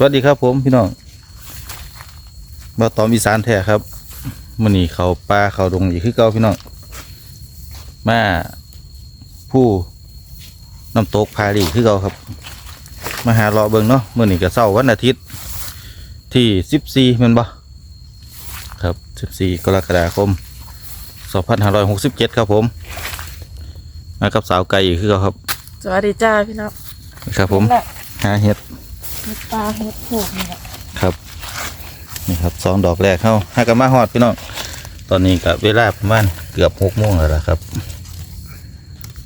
สวัสดีครับผมพี่น้องบ่าวตอมอีสานแท้ครับมื้อนี้เขาป่าเขาดงอีกคือเก่าพี่น้องมาผู้น้ำตกพาลีคือเก่าครับ มาหารอเบิ่งเนาะมื้อนี้ก็เช้าวันอาทิตย์ ที่14แม่นบ่ครับ14กรกฎาคม2567ครับผมมากับสาวไก่อีกคือเก่าครับ สวัสดีจ้าพี่น้องครับผมนี่แหละหาเห็ดเห็ดปลาเห็ดโขกนี่แหละครับ นี่ครับสองดอกแรกเข้าห้ากันมาฮอดพี่น้อง ตอนนี้กับเวลาประมาณเกือบหกโมงแล้วล่ะครับ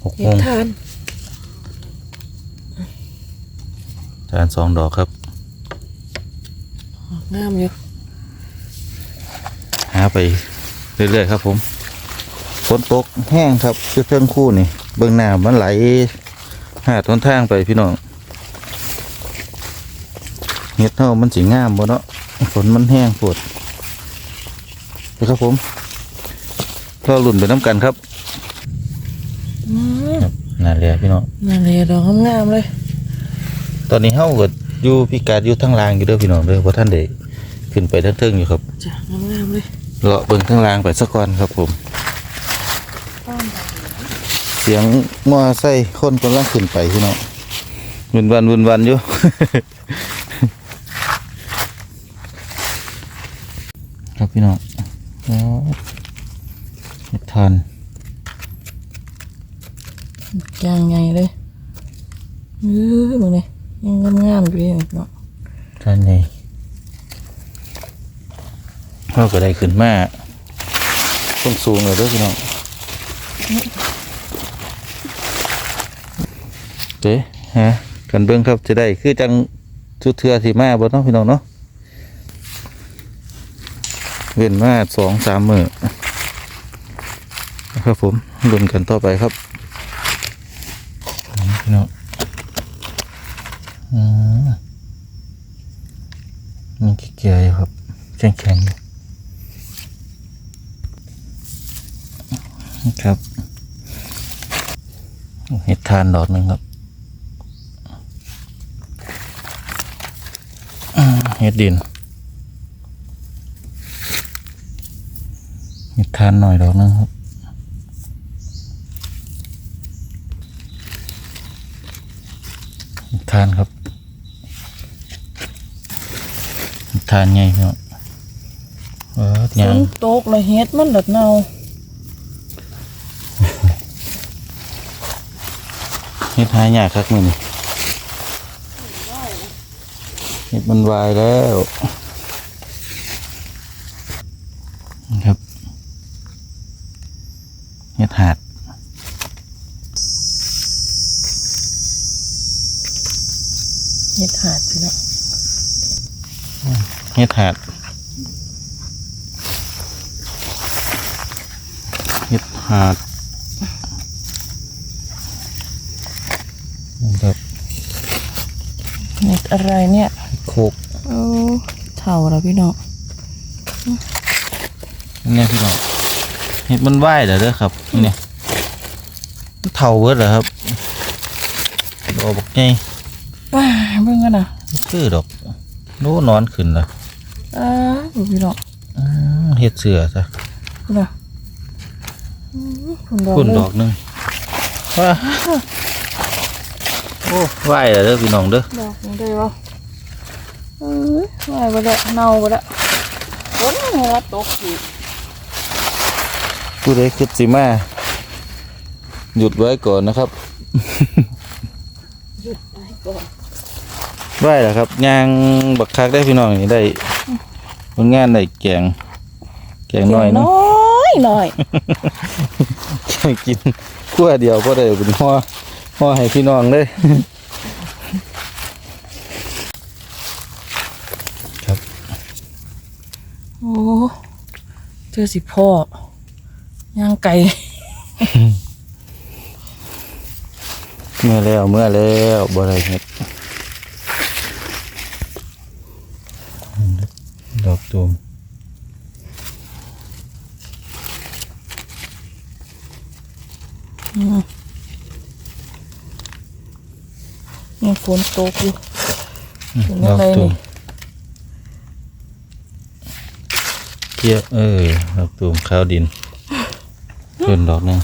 หกเห็โมดงทานทานสองดอกครับ งามอยู่หาไปเรื่อยๆครับผมฝนตกแห้งครับคือเครื่องคู่นี่ เบื้องหน้ามันไหลหาทนทางไปพี่น้อง เห็ดเท่ามันสีงามบ่เนาะฝนมันแห้งปวดไปครับผมก็หลุ่นไปน้ำกันครับอืมครับน่าเลียพี่น้องนั่นเลยดอกงามๆเลย ตอนนี้เฮาก็อยู่พิกัดอยู่ทั้งล่างอยู่เด้อพี่น้องเด้อเพราะท่านได้ขึ้นไปทั้งเทิงอยู่ครับจ้ะงามๆเลยเลาะเบิ่งทั้งล่างไปสักก่อนครับผม เสียงมอไซค์คนกำลังขึ้นไปพี่น้องวุ่นวันวุ่นวันอยู่ ครับพี่น้องอ๋อเห็ดทานยางไงเลยเออมึงนี่ยังงามๆอยู่เลยเนาะทานใหญ่เราก็ได้ขึ้นมาต้องสูงเลยเด้อพี่น้องเจ๊ฮะกันเบิ้งครับจะได้คือจังชุดเทือที่มาบ่เนาะพี่น้องเนาะ เว้นมาสองสามมือครับผมลุ้นกันต่อไปครับนี่พี่น้องอืมมีเกียร์อยู่ครับ แข็งแข็งนะครับเห็ดทานดอกหนึ่งครับเห็ดดิน เห็ดทานหน่อยดอกหนึงครับเห็ดทานครับ ทานไงเนาะเออฝยังนตกเลยเห็ดมันเดือดเน่าเฮ็ดหายากครับมือนี่เฮ็ดมันวายแล้วนะครับเฮ็ดหาด เห็ดหาดพี่น้อง เฮ็ดหาดเฮ็ดหาดนะครับเห็ดอะไรเนี่ยโคกโอ้เท่าแล้วพี่น้องเนี่ยพี่น้องเฮ็ดมันไหวเหรอเด้อครับเนี่ยมันเท่าเบิดเหรอครับดอกบักใหญ่ว้าเบิ่งกันนะคือดอกโน้นอนขึ้นละ อ้าดูพี่น้องอืมเฮ็ดเสือซะคุณน่ะอืมคุณดอกคุณเลยดอกหนึงว้าโอ้ไหวเหรอเด้อพี่น้องเด้อดอกนี้ได้ปะเอ้ยไหวไปแล้วเน่าไปแล้วฝนนี่ละตกอีกผู้ใดคิดสิมาหยุดไว้ก่อนนะครับ หยุดไปก่อนไหวเหรอครับยางบักคักได้พี่น้องนี่ได้ ผลงานได้แกง แกงน้อยเนาะน้อยหน่อยกินขั้วเดียวก็ได้เป็นห่อห่อให้พี่น้องเลยโอ้เจอสิพ่อย่างไก่เมื่อแล้วเมื่อแล้วบ่ได้เฮ็ด ดอกตูมยังฝนตกอยู่เป็นอะไรนี่เกี่ยวเออดอกตูมข้าวดินเพิ่นดอกหนึง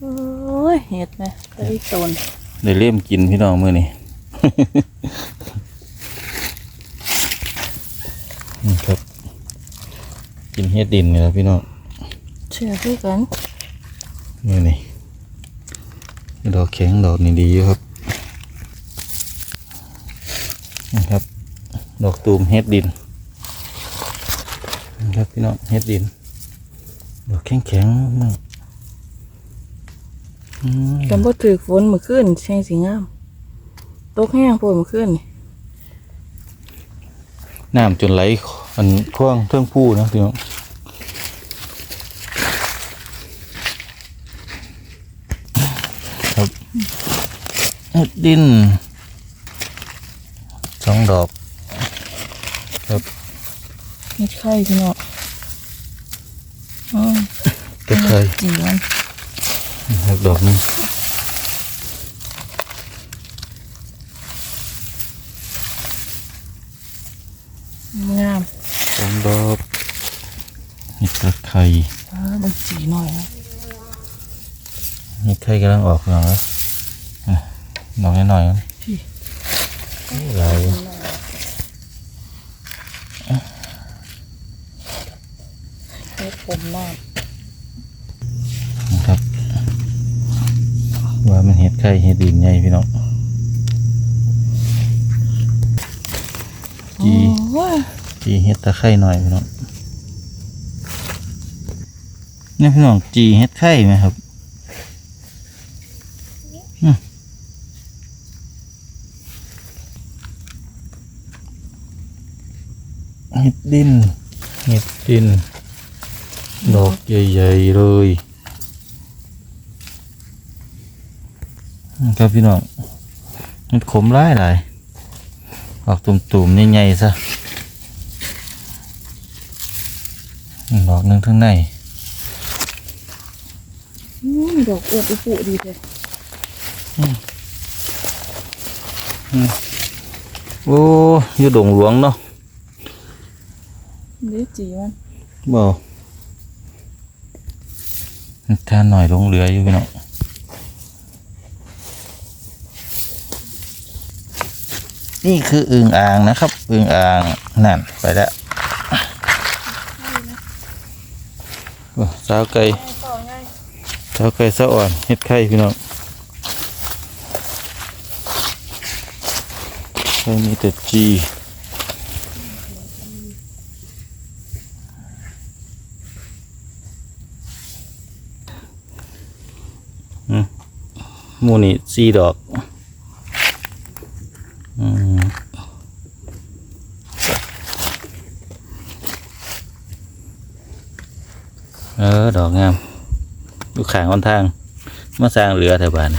โอ้ยเห็ดไหมไอ้ตนได้เล่มกินพี่น้องมื้อนี้ นี่ครับ กินเฮ็ดดินนี่ล่ะพี่น้องเชื่อคือกันนี่นี่ดอกแข็งดอกนี่ดีอยู่ครับนี่ครับ ดอกตูมเฮ็ดดินนี่ครับพี่น้องเฮ็ดดิน ดอกแข็งแข็งๆมากอืมกันบ่ถือฝนเมื่อคืนแช่งสีงามตกแห้งโพดเมื่อคืนนี่ น้ำจนไหลอันคว้างเทิงผู้นะพี่น้องครับเฮ็ดดินสองดอก ครับเห็ดไข่พี่เนาะอืมตะไคร้จีมันครับดอกหนึงงาม สองดอกเห็ดตะไคร้ อ่ามันจีหน่อยนะ เห็ดไข่กำลังออกหน่อยดอกน้อยๆนะพี่หลายเห็ดผมน้นะครับว่ามันเห็ดไข่เห็ดดินใหญ่พี่น้องำจีโอ้ยจีเห็ดตะไคร่หน่อยพี่น้องนี่พี่น้องจีเห็ดไข่ไหมครับ เห็ดดิน เห็ดดิน ดอกใหญ่ๆเลยอืมครับพี่น้องเห็ดขมร้ายหลายออกตุ่มๆใหญ่ๆซะดอกหนึ่งทั้งในอืมดอกอวดอุปุดีเลยโอ้อยดงหลวงเนาะเด็ดจีมันบ่ทานหน่อยลงเหลืออยู่พี่น้องนี่คืออึ่งอ่างนะครับอึ่งอ่างนั่นไปแล้วโอ้สาวไก่สาวไก่สะอ่อนเฮ็ดไข่พี่น้องไข่มีแต่จีอืมห มูนี่สี่ดอกอืมเออ ดอกงามอยู่ข้างคนทาง มาสร้างเรือแถวบ้าน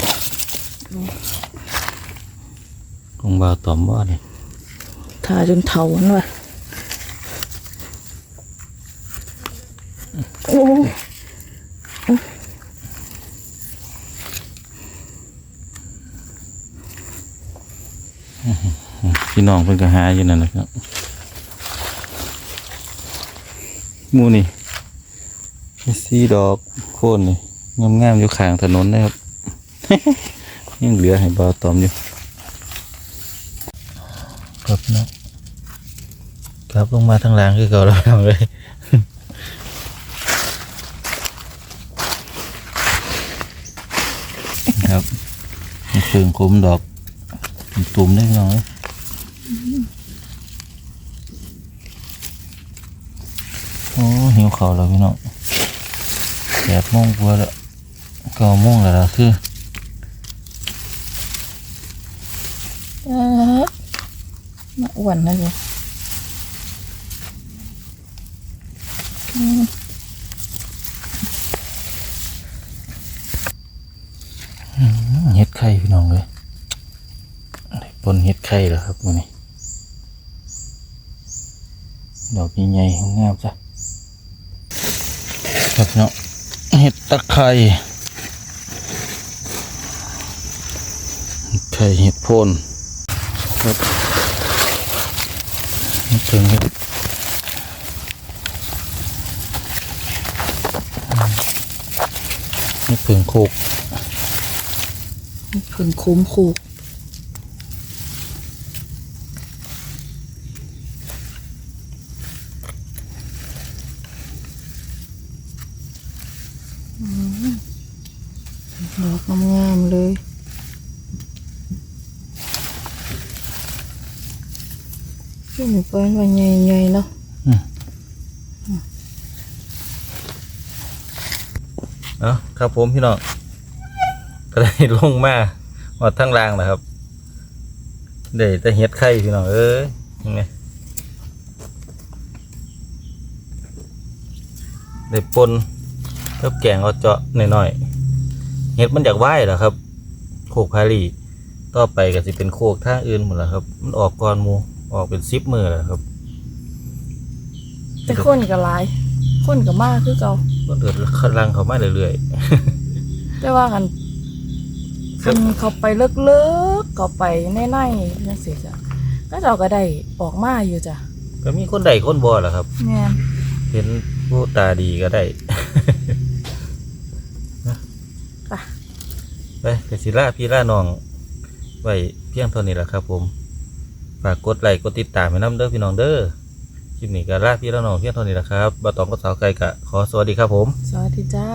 คงบ่าวตอมบ่เนี่ยทาจนเถามันว่ะ พี่น้องเพิ่นก็หาอยู่นั่นนะครับมูนี่สีดอกโคนนี่งามๆอยู่ข้างถนนนะครับยังเหลือให้บาตอมอยู่ครับนะครับลงมาทางล่างคือเก่าแล้วทำเลยครับมีเฟืองคมดอก ตุ่มได้น้อยโอ้หิวข้าวแล้วพี่น้องแปดโมงกว่าแล้วเก้าโมงแล้วล่ะคือมาอ้วนนะจ๊ะเฮ็ดไข่พี่น้องเลยได้ปนเฮ็ด ไข่แล้วครับมื้อนี้ดอกใหญ่ๆงามจ้ะครับพี่น้องเฮ็ดตะไคร่ไข่เห็ดโพนครับนี่ถึงครับนี่ถึงโคกผึ่งคุ้มคูอืมดอกงามๆเลย ที่หนูเปิ้ลว่าใหญ่ๆเนาะเนาะครับผมพี่น้องก็ได้ลงมาหอดทั้งรางนะครับได้แต่เห็ดไข่พี่น้องเอ้ยยังไงได้ปนกับแกงเอาเจาะหน่อยๆเห็ดมันอยากไหวเหรอครับ โคกพารีต่อไปก็สิเป็นโคกท่าอื่นหมดแล้วครับ มันออกก่อนมู ออกเป็นซิปมือแล้วครับแต่คนก็หลาย คนก็มากคือเก่ามันเดือดรังเขามาเรื่อยแต่ว่ากันครัคับนเขาไปเลิกๆเขาไปในในๆจังซี่จ้ะก็เจ้าก็ได้ออกมาอยู่จ้ะๆก็มีคนใดคนบ่ล่ะครับแม่นเห็นผู้ตาดีก็ได้ไปไปกสิล่าพี่ล่าน้องไว้เพียงเท่านี้แหละครับผม ฝากกดไลค์กดติดตามให้น้ำเด้อพี่น้องเด้อคลิปนี้ก็ลาพี่ล่าน้องเพียงเท่านี้ละครับบาตองก็สาวไก่กะขอสวัสดีครับผม สวัสดีจ้า